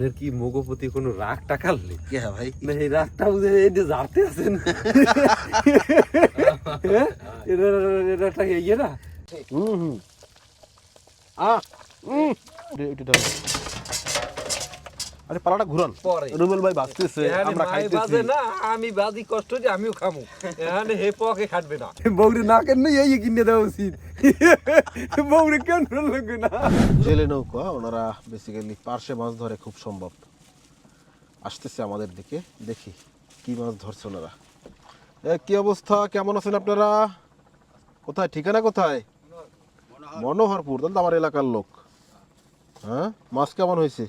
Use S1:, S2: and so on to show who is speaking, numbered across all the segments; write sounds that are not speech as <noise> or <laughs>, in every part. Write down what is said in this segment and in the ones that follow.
S1: আপনার কি মগপতি কোনো রাগ টাকালে
S2: কে হ্যাঁ ভাই?
S1: না এই রাগটা বুঝে এই যে আছেন। হ্যাঁ? এটা এটা ইয়ে না? হুম হুম। আ হুম।
S2: আরে পালাটা ঘুরান।
S1: পরে।
S2: রুবেল ভাই বাঁচতেছে আমরা খাইতেছি।
S1: বাজে না আমি বাজি কষ্ট যে আমিও খামু। এখানে হে পকে খাটবে না। <laughs> বৌরি না কেন এই কিনে দেওয়া উচিত। <laughs> বৌরি কেন লাগবে না?
S2: জেলে নৌকা ওনারা বেসিক্যালি পার্শে মাছ ধরে খুব সম্ভব। আসতেছে আমাদের দিকে দেখি কি মাছ ধরছে ওনারা। কি অবস্থা? কেমন আছেন আপনারা? কোথায়? ঠিকানা কোথায়? মনোহরপুর। তাহলে তো আমার এলাকার লোক। হ্যাঁ? মাছ কেমন হয়েছে?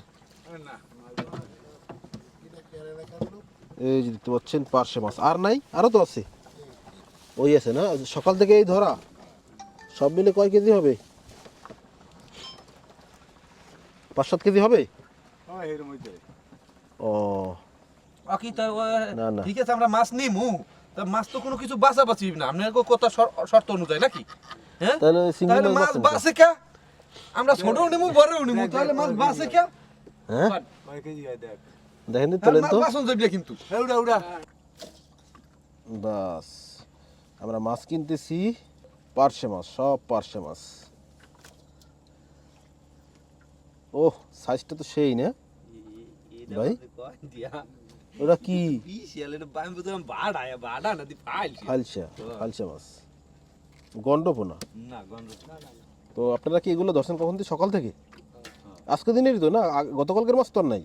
S2: এই যে দেখতে পাচ্ছেন পার্শে মাছ। আর নাই আরও তো আছে। ওই আছে না? সকাল থেকে এই ধরা। সব মিলে কয় কেজি হবে? পাঁচ সাত কেজি হবে? ও।
S3: বাকি
S2: না, না।
S3: ঠিক আছে আমরা মাছ নিমু। তা মাছ তো কোনো কিছু বাঁচা বাঁচি না আপনার কথা শর্ত অনুযায়ী নাকি? হ্যাঁ?
S2: তাহলে মাছ বাঁচে না?
S3: আমরা ছোটও নিমু বড়ও নিমু। তাহলে মাছ বাঁচে কে?
S2: হ্যাঁ? দেখেন তো
S3: তাহলে
S2: তোলেন তো।
S3: বাঁচন যাবে কিন্তু।
S1: উড়া উড়া।
S2: বাস আমরা মাছ কিনতেছি পার্শে মাছ সব পার্শে মাছ। ও সাইজটা তো সেই না? ভাই? ওটা কি? ফালসা ফালসা মাছ। গন্ডপোনা তো আপনারা কি এগুলো দর্শন কখন সকাল থেকে? আজকে দিনেরই তো না? গতকালকের মাছ তো আর নাই?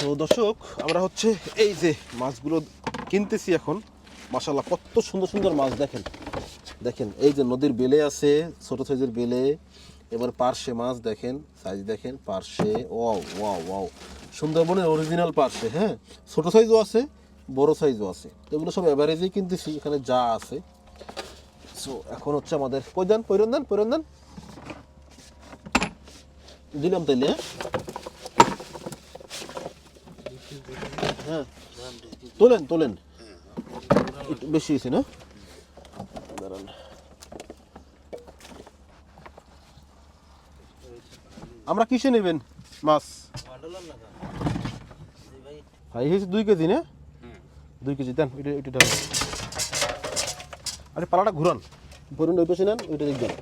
S2: তো দর্শক, আমরা হচ্ছে এই যে মাছগুলো কিনতেছি এখন মাশাল্লাহ কত সুন্দর সুন্দর মাছ দেখেন। দেখেন, এই যে নদীর বেলে আছে, ছোট সাইজের বেলে, এবার পার্শে মাছ দেখেন সাইজ দেখেন পার্শে ওয়াও ওয়াও ওয়াও সুন্দরবনের অরিজিনাল পার্শে হ্যাঁ? ছোট সাইজও আছে, বড় সাইজও আছে। এগুলো সব অ্যাভারেজেই কিনতেছি, এখানে যা আছে। সো এখন হচ্ছে আমাদের, কই দেন? পৈরন দেন? পৈরন দেন? দিলাম তাইলে হ্যাঁ? হ্যাঁ। তোলেন তোলেন। একটু বেশি হয়েছে না? আমরা কিসে নেবেন মাছ? ভাই, হয়েছে দুই কেজি না? দুই কেজি, দেন আরে, পালাটা ঘুরান। ঘুরুন ওই পাশে নেন, ওইটা দেখবেন।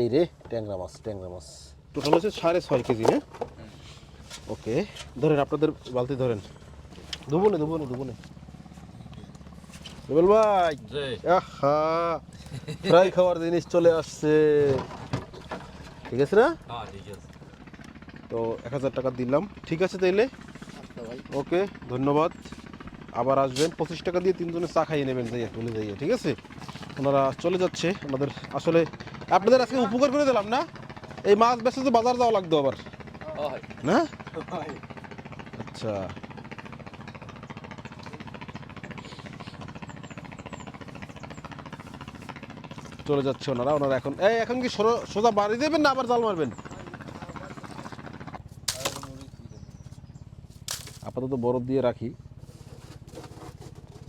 S2: এই রে, ট্যাংরা মাছ ট্যাংরা মাছ। টোটাল হচ্ছে সাড়ে ছয় কেজি হ্যাঁ? ওকে ধরেন আপনাদের বালতি ধরেন। দুবনে দুবনে দুবনে। রুবেল ভাই! আহা! ফ্রাই খাওয়ার জিনিস চলে আসছে। ঠিক আছে না? তো এক হাজার টাকা দিলাম। ঠিক আছে তাইলে? ওকে ধন্যবাদ। আবার আসবেন। পঁচিশ টাকা দিয়ে তিনজনে চা খাইয়ে নেবেন যাইয়া চলে যাইয়া। ঠিক আছে? ওনারা চলে যাচ্ছে। আমাদের আসলে আপনাদের আজকে উপকার করে দিলাম না? এই মাছ বেচে তো বাজার যাওয়া লাগতো আবার। না? আচ্ছা। চলে যাচ্ছে ওনারা ওনারা এখন এই এখন কি সোজা বাড়ি দেবেন না আবার জাল মারবেন? আপাতত বরফ দিয়ে রাখি।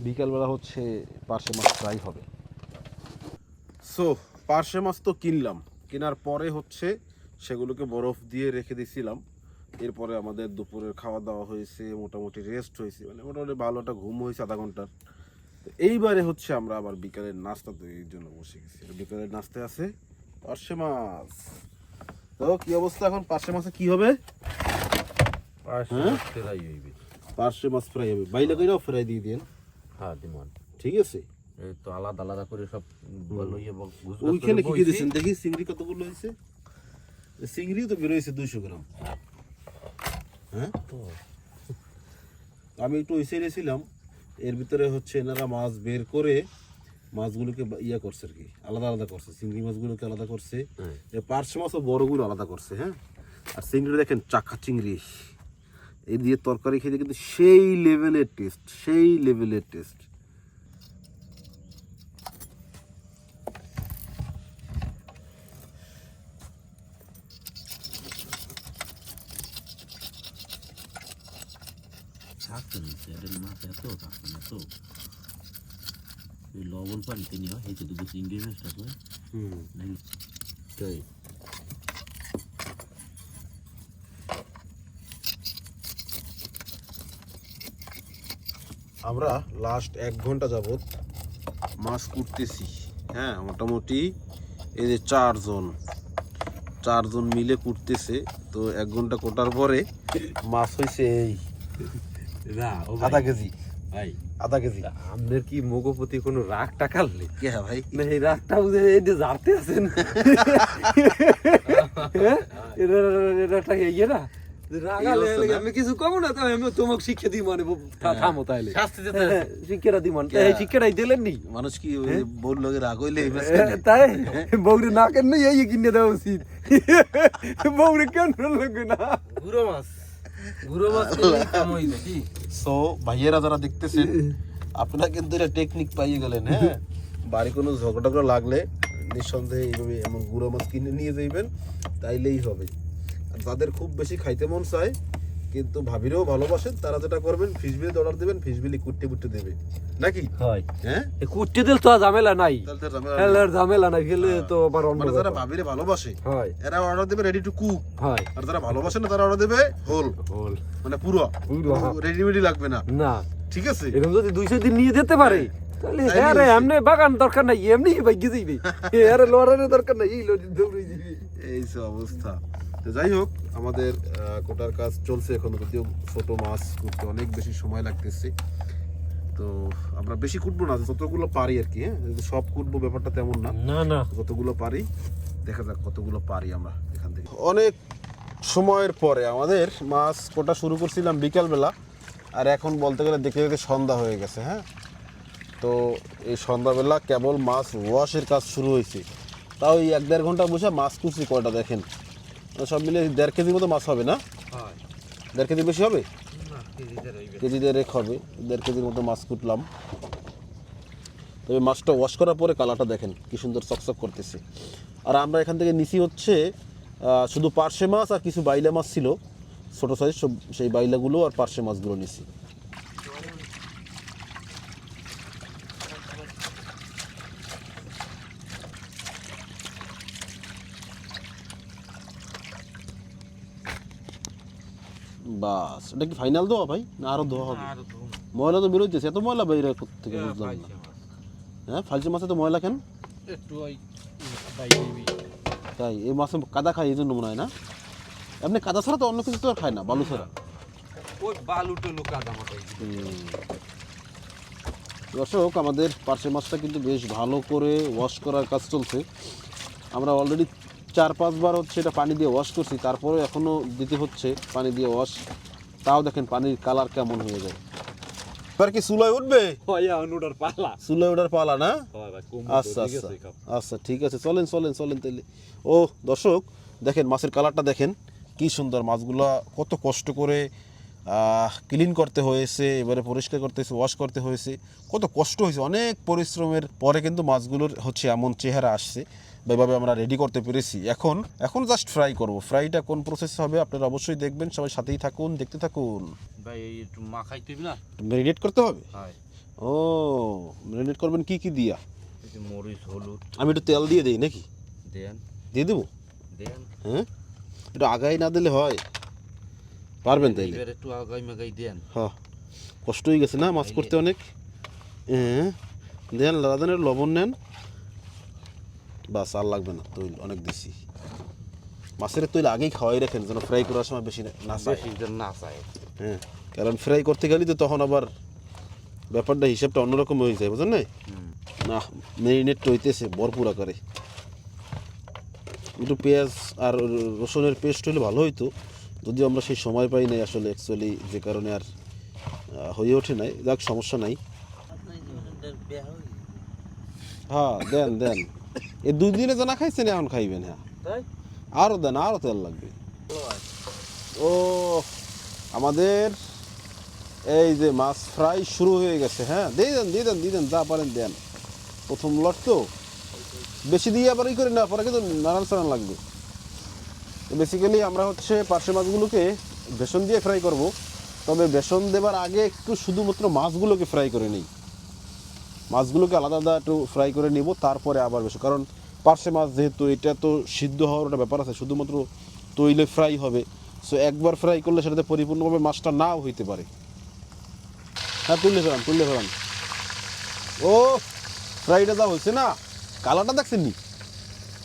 S2: বিকালবেলা হচ্ছে পার্শে মাছ ফ্রাই হবে। সো পার্শে মাছ তো কিনলাম। কেনার পরে হচ্ছে সেগুলোকে বরফ দিয়ে রেখে দিয়েছিলাম। এরপরে আমাদের দুপুরের খাওয়া দাওয়া হয়েছে মোটামুটি রেস্ট হয়েছে মানে মোটামুটি ভালো একটা ঘুম হয়েছে আধা ঘণ্টার। তো এইবারে হচ্ছে আমরা আবার বিকালের নাস্তা তৈরির জন্য বসে গেছি। বিকালের নাস্তায় আছে পার্শে মাছ। তো কি অবস্থা এখন? পার্শে মাছে কি হবে? হ্যাঁ? পার্শে মাছ ফ্রাই হবে। বাইলে কইরাও ফ্রাই দিয়ে দিন
S1: হ্যাঁ
S2: ঠিক আছে?
S1: তো আলাদা আলাদা করে সব লইয়ে
S2: ওইখানে কি কি দিয়েছেন? দেখি চিংড়ি কতগুলো হয়েছে? চিংড়িও তো বেরোয়েছে দুইশো গ্রাম। হ্যাঁ? আমি একটু ওই সাইডে ছিলাম এর ভিতরে হচ্ছে এনারা মাছ বের করে মাছগুলোকে ইয়া করছে আর কি আলাদা আলাদা করছে চিংড়ি মাছগুলোকে আলাদা করছে।
S1: হ্যাঁ।
S2: পার্শে মাছও বড়গুলো আলাদা করছে হ্যাঁ? আর চিংড়ি দেখেন চাকা চিংড়ি। এই দিয়ে তরকারি খেতে কিন্তু সেই লেভেলের টেস্ট সেই লেভেলের টেস্ট
S4: থাকতো না স্যারের মাছ এত থাকতো না তো। ওই লবণ পানিতে মাছটা করে
S2: হুম।
S4: তাই।
S2: আমরা লাস্ট এক ঘণ্টা যাবত মাছ কুটতেছি। হ্যাঁ মোটামুটি এই যে চারজন। চারজন মিলে কুটতেছে। তো এক ঘণ্টা কোটার পরে মাছ হয়েছে এই।
S1: না
S2: আধা কেজি।
S1: ভাই
S2: আধা কেজি।
S1: আপনার কি মগপতি কোনো রাগ টাকালে
S2: কে ভাই?
S1: না এই রাগটা বুঝে এই যে জারতে আছেন হ্যাঁ? এটা এটা ইয়ে না? আমি কিছু কমো না তাই আমি তোমাকে শিক্ষা দিই মানে থামো তাইলে
S3: শাস্তি দিতে
S1: হ্যাঁ, শিক্ষাটা দিই মানে। এই শিক্ষাটাই দিলেন নি।
S2: মানুষ কি বোর লগে রাগ হইলে
S1: তাই? বৌরে না কেন এই কিনে দেওয়া উচিত। বৌরে কেন লাগবে না?
S3: মাছ।
S2: সো ভাইয়েরা যারা দেখতেছেন, আপনারা কিন্তু এটা টেকনিক পাইয়ে গেলেন হ্যাঁ? বাড়ি কোনো ঝগড়া লাগলে নিঃসন্দেহে এইভাবে এমন গুঁড়ো মাছ কিনে নিয়ে যাইবেন, তাইলেই হবে। আর যাদের খুব বেশি খাইতে মন চায় কিন্তু ভাবিরেও ভালোবাসেন তারা যেটা করবেন ফিশ বিলি অর্ডার দেবেন ফিশ বিলি কুটতে কুটতে দেবে নাকি?
S1: হয়।
S2: হ্যাঁ?
S1: কুটতে দিল তো আর ঝামেলা নাই।
S2: তাহলে
S1: হেলার ঝামেলা নাই। গেলে তো আবার অন্য
S2: মানে যারা ভাবিরে ভালোবাসে
S1: হয়।
S2: এরা অর্ডার দেবে রেডি টু কুক
S1: হয়।
S2: আর যারা ভালোবাসে না তারা অর্ডার দেবে হোল
S1: বল
S2: মানে পুরো।
S1: পুরো, হ্যাঁ।
S2: রেডিমেডি লাগবে না।
S1: না।
S2: ঠিক আছে?
S1: এরকম যদি দুইশো দিন নিয়ে যেতে পারে তাহলে হ্যাঁ রে এমনি বাগান দরকার নাই এমনি ভাগ্যে যাইবে। হ্যাঁ রে লড়ানোর দরকার নাই এই লড়ি দৌড়ে যাবে
S2: এই সব অবস্থা। তো যাই হোক আমাদের কোটার কাজ চলছে এখন যদিও ছোট মাছ করতে অনেক বেশি সময় লাগতেছে। তো আমরা বেশি কুটবো না যতগুলো পারি আর কি হ্যাঁ? সব কুটবো ব্যাপারটা তেমন না।
S1: না না।
S2: যতগুলো পারি দেখা যাক কতগুলো পারি আমরা এখান থেকে। অনেক সময়ের পরে আমাদের মাছ কোটা শুরু করছিলাম বিকালবেলা আর এখন বলতে গেলে দেখে দেখে সন্ধ্যা হয়ে গেছে হ্যাঁ? তো এই সন্ধ্যাবেলা কেবল মাছ ওয়াশের কাজ শুরু হয়েছে। তাও এই এক দেড় ঘণ্টা বসে মাছ কুচি কয়টা দেখেন? সব মিলে দেড় কেজির মতো মাছ হবে না? দেড় কেজি বেশি হবে?
S3: কেজি
S2: কেজি দেড়েক হবে। দেড় কেজির মতো মাছ কুটলাম। তবে মাছটা ওয়াশ করার পরে কালারটা দেখেন কি সুন্দর চকচক করতেছে। আর আমরা এখান থেকে নিচি হচ্ছে শুধু পার্শে মাছ আর কিছু বাইলা মাছ ছিল। ছোটো সাইজ সব সেই বাইলাগুলো আর পার্শে মাছগুলো নিছি। বাস। এটা কি ফাইনাল দোয়া ভাই? না আরও দোয়া হবে? ময়লা তো বেরোইতেছে এত ময়লা বাইরে থেকে
S3: হ্যাঁ,
S2: বুঝলাম না। হ্যাঁ ফালসি মাছে তো ময়লা কেন? তাই এই মাছে কাদা খায় এই জন্য মনে হয় না? এমনি কাদা ছাড়া তো অন্য কিছু তো আর খায় না বালু ছাড়া।
S3: ওই বালুটো
S2: হুম। দর্শক আমাদের পার্শে মাছটা কিন্তু বেশ ভালো করে ওয়াশ করার কাজ চলছে। আমরা অলরেডি চার পাঁচবার হচ্ছে এটা পানি দিয়ে ওয়াশ করছি তারপরে এখনও দিতে হচ্ছে পানি দিয়ে ওয়াশ তাও দেখেন পানির কালার কেমন হয়ে যায়। এবার কি চুলায় উঠবে?
S1: হয় পালা।
S2: চুলায় ওঠার পালা না? আচ্ছা আচ্ছা। আচ্ছা ঠিক আছে চলেন চলেন চলেন তাহলে ও দর্শক দেখেন মাছের কালারটা দেখেন কি সুন্দর মাছগুলো কত কষ্ট করে ক্লিন করতে হয়েছে এবারে পরিষ্কার করতে হয়েছে ওয়াশ করতে হয়েছে। কত কষ্ট হয়েছে অনেক পরিশ্রমের পরে কিন্তু মাছগুলোর হচ্ছে এমন চেহারা আসছে। এভাবে আমরা রেডি করতে পেরেছি। এখন এখন জাস্ট ফ্রাই করব। ফ্রাইটা কোন প্রসেস হবে আপনারা অবশ্যই দেখবেন। সবাই সাথেই থাকুন দেখতে থাকুন।
S3: ভাই একটু মাখাই তুই না?
S2: ম্যারিনেট করতে হবে?
S3: হয়।
S2: ও ম্যারিনেট করবেন কি কি দিয়া?
S3: এই যে মরিচ হলুদ।
S2: আমি একটু তেল দিয়ে দিই নাকি?
S3: দেন।
S2: দিয়ে দেবো?
S3: দেন।
S2: হ্যাঁ? একটু আগাই না দিলে হয়। পারবেন তাইলে?
S3: এবার একটু আগাই মাগাই দেন।
S2: হ্যাঁ কষ্ট হয়ে গেছে না মাছ করতে অনেক? হ্যাঁ। দেন দাদা লবণ নেন। বাস আর লাগবে না তৈল অনেক দিছি। মাছের তৈল আগেই খাওয়াই রাখেন যেন ফ্রাই করার সময় বেশি না চায়।
S3: না চায়।
S2: হ্যাঁ কারণ ফ্রাই করতে গেলে তো তখন আবার ব্যাপারটা হিসাবটা অন্যরকম হয়ে যায় বুঝলেন না মেরিনেট হইতেছে ভরপুর আকারে। একটু পেঁয়াজ আর রসুনের পেস্ট হলে ভালো হইতো। যদিও আমরা সেই সময় পাই নাই আসলে অ্যাকচুয়ালি যে কারণে আর হয়ে ওঠে নাই। যাক সমস্যা নাই। হ্যাঁ দেন দেন। এই দুই দিনে জানা খাইছেন এখন খাইবেন হ্যাঁ। আরও দেন আরও তেল লাগবে। ও আমাদের এই যে মাছ ফ্রাই শুরু হয়ে গেছে হ্যাঁ। দিয়ে দেন দিয়ে দেন দিয়ে দেন যা পারেন দেন। প্রথম লট তো। বেশি দিয়ে আবার ই করে না পরে কিন্তু নানান সারান লাগবে। বেসিক্যালি আমরা হচ্ছে পার্শে মাছগুলোকে বেসন দিয়ে ফ্রাই করব। তবে বেসন দেবার আগে একটু শুধুমাত্র মাছগুলোকে ফ্রাই করে নিই। মাছগুলোকে আলাদা আলাদা একটু ফ্রাই করে নিব, তারপরে আবার বেশি। কারণ পার্শে মাছ যেহেতু এটা তো সিদ্ধ হওয়ার একটা ব্যাপার আছে, শুধুমাত্র তৈলে ফ্রাই হবে। সো একবার ফ্রাই করলে সেটাতে পরিপূর্ণভাবে মাছটা নাও হইতে পারে। হ্যাঁ তুললে ফেরান তুললে ফেরান ও ফ্রাইটা যা হয়েছে না? কালারটা দেখছেন নি?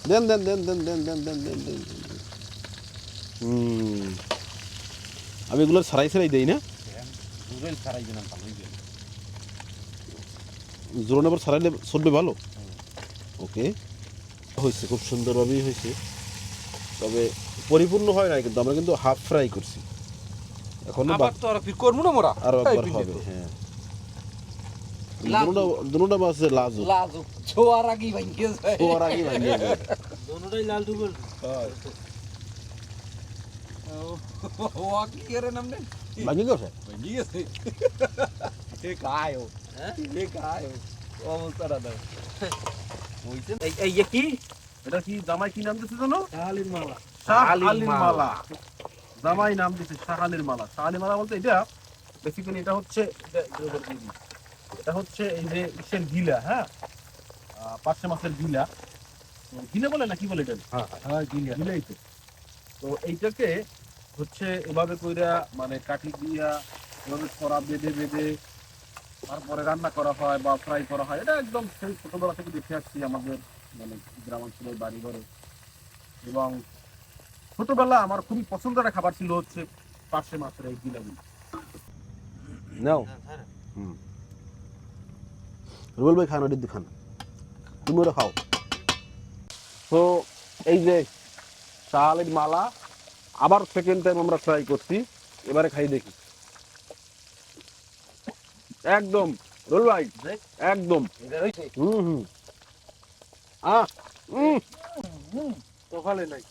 S2: দেন দেন দেন দেন দেন দেন দেন দেন দেন। আমি এগুলো সারাই সারাই দেই না? জোরন আবার সারাইলে চলবে ভালো ওকে হয়েছে খুব সুন্দরভাবেই হয়েছে তবে পরিপূর্ণ হয় না কিন্তু আমরা কিন্তু হাফ ফ্রাই করছি এখন
S1: আবার তো আর ফির করব না মোরা আরও
S2: একবার হবে হ্যাঁ
S3: লাজু।
S2: দুটোটা দুটোটা মাছ লাজু
S3: লাজুক ছোয়ার আগেই ভাঙ্গে যায়
S2: ও আগে ভাঙিয়ে যায়
S5: দোনোটাই লাল ডুবল
S3: ও কি করে নাম নেন
S2: গেছে
S3: ভাঙ্গি গেছে এ কায়ো এই এই কি
S2: এটা কি জামাই কি নাম দিছে জানো
S3: শাহালির মালা
S2: শাহালির মালা জামাই নাম দিছে শাহালির মালা শাহালির মালা বলতে এটা বেসিক্যালি এটা হচ্ছে এটা এটার উপর দিয়ে দিই। এটা হচ্ছে এই যে ইসের গিলা হ্যাঁ? মাছের গিলা। গিলা বলে না কি বলে এটা? হ্যাঁ গিলা। গিলাই তো। তো এইটাকে হচ্ছে এভাবে কইরা মানে কাঠি দিয়া এভাবে ছড়া বেঁধে বেঁধে তারপরে রান্না করা হয় বা ফ্রাই করা হয়, এটা একদম সেই ছোটবেলা থেকে দেখে আসছি আমাদের মানে গ্রামাঞ্চলের বাড়ি ঘরে এবং ছোটবেলা আমার খুবই পছন্দের একটা খাবার ছিল হচ্ছে পার্শে মাছের এই গিলাগুলি নাও। হুম। রুবেল ভাই, খান ওটি খান। তুমি ওটা খাও। তো এই যে শাহালির মালা, আবার সেকেন্ড টাইম আমরা ট্রাই করছি, এবারে খাই দেখি। একদম। রুল ভাই একদম। হুম হুম। আহ হুম।
S3: সকালে নাই।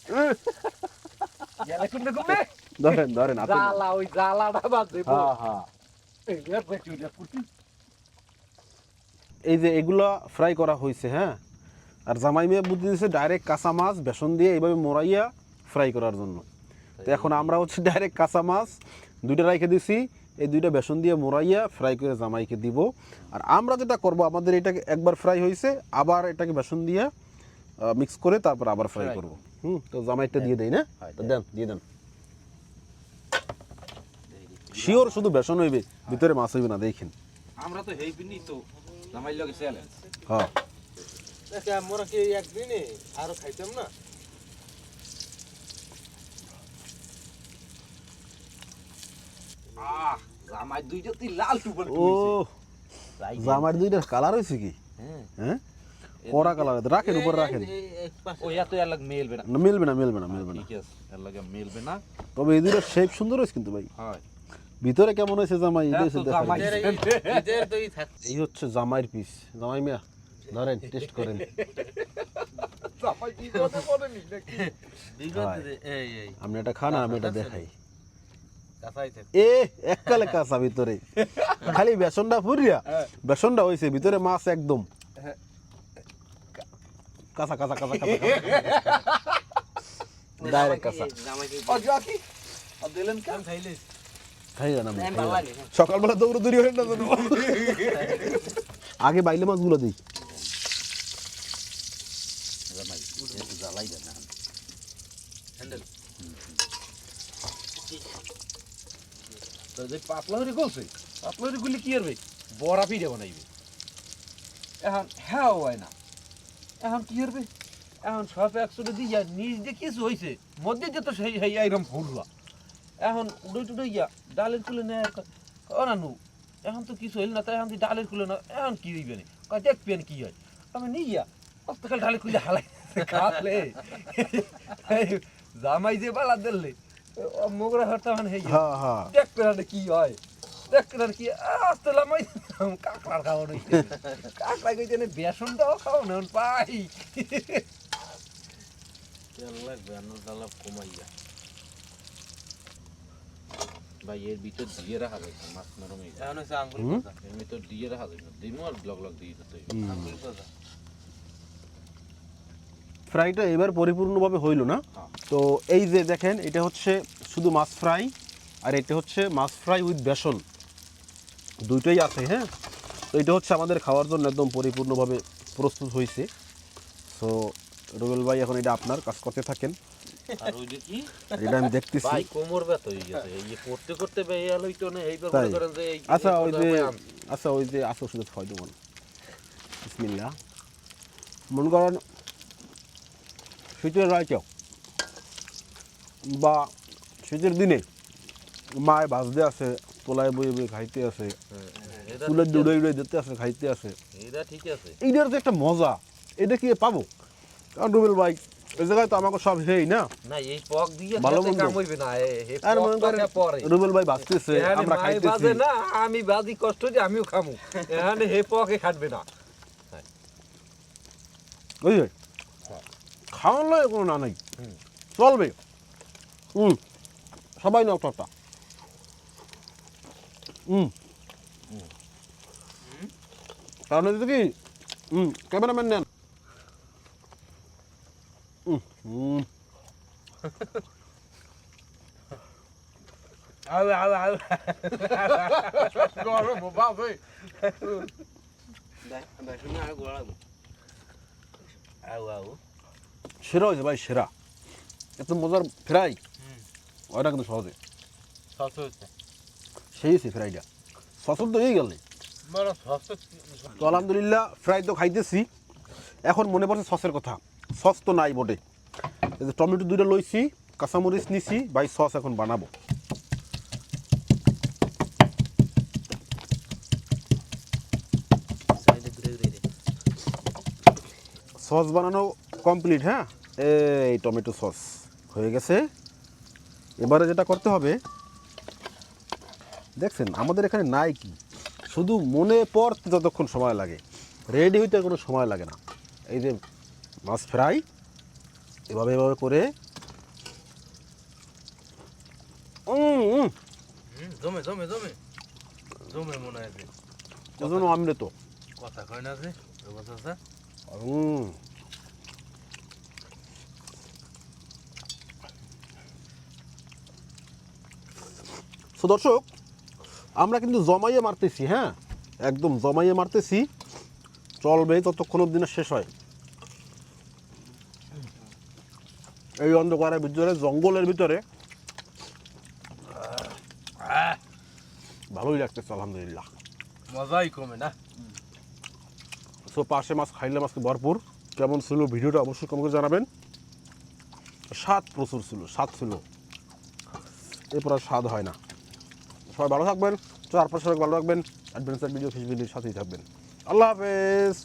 S2: ধরেন ধরেন
S3: ওই বাদ দেবো
S2: হ্যাঁ হ্যাঁ।
S3: এই
S2: যে এগুলো ফ্রাই করা হয়েছে হ্যাঁ? আর জামাই মেয়ে বুদ্ধি দিয়েছে ডাইরেক্ট কাঁচা মাছ বেসন দিয়ে এইভাবে মোড়াইয়া ফ্রাই করার জন্য। তো এখন আমরা হচ্ছে ডাইরেক্ট কাঁচা মাছ দুইটা রেখে দিছি। এই দুইটা বেসন দিয়ে মোড়াইয়া ফ্রাই করে জামাইকে দিব। আর আমরা যেটা করব আমাদের এটাকে একবার ফ্রাই হয়েছে আবার এটাকে বেসন দিয়ে মিক্স করে তারপর আবার ফ্রাই করব। হুম তো জামাইটা দিয়ে দেই না? তো দেন দিয়ে দেন। শিওর শুধু বেসন হইবে ভিতরে মাছ হইবে না দেখেন।
S1: আমরা তো হেই পিনি তো জামাই লগে চ্যালেঞ্জ
S2: হ্যাঁ।
S3: আমরা কি একদিনে আরও খাইতাম না?
S1: আহ জামাই দুইটা তুই লাল টুবল
S2: ও জামার দুইটা কালার হয়েছে কি? হ্যাঁ। কড়া কালার রাখেন উপর রাখেন।
S1: ও এত এর লাগে মেলবে না।
S2: না মিলবে না মিলবে না মিলবে না।
S1: ঠিক আছে এর লাগে মেলবে না।
S2: তবে এই দুইটা শেপ সুন্দর হয়েছে কিন্তু ভাই।
S1: হয়।
S2: ভিতরে কেমন হয়েছে জামাই? হচ্ছে
S1: জামাই
S2: এই হচ্ছে জামাইয়ের পিস জামাই মিয়া ধরেন টেস্ট করেন। আপনি এটা খান আমি এটা দেখাই।
S3: কাঁচাই
S2: এ এককালে কাঁচা ভিতরে। খালি বেসনটা ফুরিয়া বেসনটা হয়েছে ভিতরে মাছ একদম। কাঁচা কাঁচা কাঁচা কাঁচা ডাইরেক্ট কাঁচা। জানা সকালবেলা দৌড়ে দৌড়ি হয় না আগে বাইলে মাছগুলো দিই
S1: তো যে পাতলা হরে গলছে পাতলা হরে গুলি কি করবে বড়া পিঠে বানাইবে এখন হ্যাঁ হয় না এখন কি করবে এখন সব একশোটা দিয়া নিজ দিয়ে কিছু হয়েছে মধ্যে যে তো সেই সেই এরকম ফুলবা এখন উড়ে টুড়ে গিয়া ডালের কুলে নেয় ও নানু এখন তো কিছু হইল না তাই এখন ডালের কুলে না এখন কি হইবে না কয় দেখবেন কি হয় আমি নিয়ে গিয়া অস্তকাল ডালের কুলে হালাই খালে জামাই যে বালা দিলে মোগরা হরতা মানে হয়ে গেছে।
S2: হ্যাঁ হ্যাঁ
S1: দেখতে না কি হয় দেখতে না কি আসতে লামাই কাকড়ার খাওয়ানো কাকড়া কইতে না বেসন দাও খাওয়ানো পাই ভাই এর ভিতর দিয়ে রাখা যায় মাছ নরম হয়ে যায় এর ভিতর দিয়ে রাখা যায় দিমু আর ব্লক ব্লক দিয়ে দিতে
S2: ফ্রাইটা এবার পরিপূর্ণভাবে হইল না।
S1: হ্যাঁ।
S2: তো এই যে দেখেন এটা হচ্ছে শুধু মাছ ফ্রাই আর এটা হচ্ছে মাছ ফ্রাই উইথ বেসন। দুইটাই আছে হ্যাঁ? তো এটা হচ্ছে আমাদের খাওয়ার জন্য একদম পরিপূর্ণভাবে প্রস্তুত হয়েছে সো রুবেল ভাই এখন এটা আপনার কাজ করতে থাকেন।
S3: আর ওই যে কি?
S2: এটা আমি দেখতেছি।
S3: ভাই কোমর ব্যথা হয়ে গেছে। এই করতে করতে বেয়াল হইতো না এইবার মনে করেন যে
S2: আচ্ছা ওই যে আচ্ছা ওই যে খাওয়াই দেবো। বিসমিল্লা মনে করেন শীতের রাইতেও বা শীতের দিনে মায় বাজতে আছে তোলায় বয়ে বয়ে খাইতে আছে
S3: এটা
S2: চুলের
S3: ঠিক
S2: ডুড়ে
S3: আছে,
S2: খাইতে আছে।
S3: এটা ঠিক আছে।
S2: এইটার যে একটা মজা এটা কি পাবো? কারণ রুবেল ভাই এই জায়গায় তো আমাকে সব হেই না?
S3: না এই পক দিয়ে
S2: ভালো মন্দ।
S3: হইবে না
S2: আর মনে করেন রুবেল ভাই বাঁচতেছে আমরা খাইতেছি।
S1: না আমি বাজি কষ্ট যে আমিও খামু। এখানে হে পকে খাটবে না।
S2: বুঝলে? খাওয়ার লয় কোনো না নাই। চলবে। হুম সবাই নাও টপটা হুম কারণ হচ্ছে কি? হুম ক্যামেরাম্যান নেন। হুম
S3: গরম বাবা আর গরম আও আও
S2: সেরা হয়েছে ভাই সেরা। এত মজার ফ্রাই ওটা কিন্তু সহজে। সেই হয়েছে ফ্রাইটা সসল তো হয়ে গেল।
S3: সস
S2: তো আলহামদুলিল্লাহ ফ্রাই তো খাইতেছি। এখন মনে পড়ছে সসের কথা। সস তো নাই বটে। টমেটো দুইটা লইছি কাঁচামরিচ নিছি ভাই সস এখন বানাবো। সস বানানো কমপ্লিট হ্যাঁ? এই টমেটো সস হয়ে গেছে। এবারে যেটা করতে হবে দেখছেন আমাদের এখানে নাই কি? শুধু মনে পড়তে যতক্ষণ সময় লাগে। রেডি হইতে কোনো সময় লাগে না। এই যে মাছ ফ্রাই এভাবে এভাবে করে।
S3: জমে জমে জমে। জমে মনে
S2: অমৃত।
S3: কথা কয় না যে
S2: So, দর্শক আমরা কিন্তু জমাইয়ে মারতেছি হ্যাঁ? একদম জমাইয়ে মারতেছি। চলবে ততক্ষণ অব্দি না শেষ হয়। এই অন্ধকারের ভিতরে জঙ্গলের ভিতরে। ভালোই লাগতেছে আলহামদুলিল্লাহ।
S3: মজাই কমে না?
S2: সো পাশে মাছ খাইলে মাছকে ভরপুর। কেমন ছিল ভিডিওটা অবশ্যই কমকে জানাবেন। স্বাদ প্রচুর ছিল স্বাদ ছিল। এরপর আর স্বাদ হয় না। সবাই ভালো থাকবেন চারপাশে ভালো রাখবেন অ্যাডভেঞ্চার ভিডিও ভিডিওর সাথেই থাকবেন। আল্লাহ হাফেজ।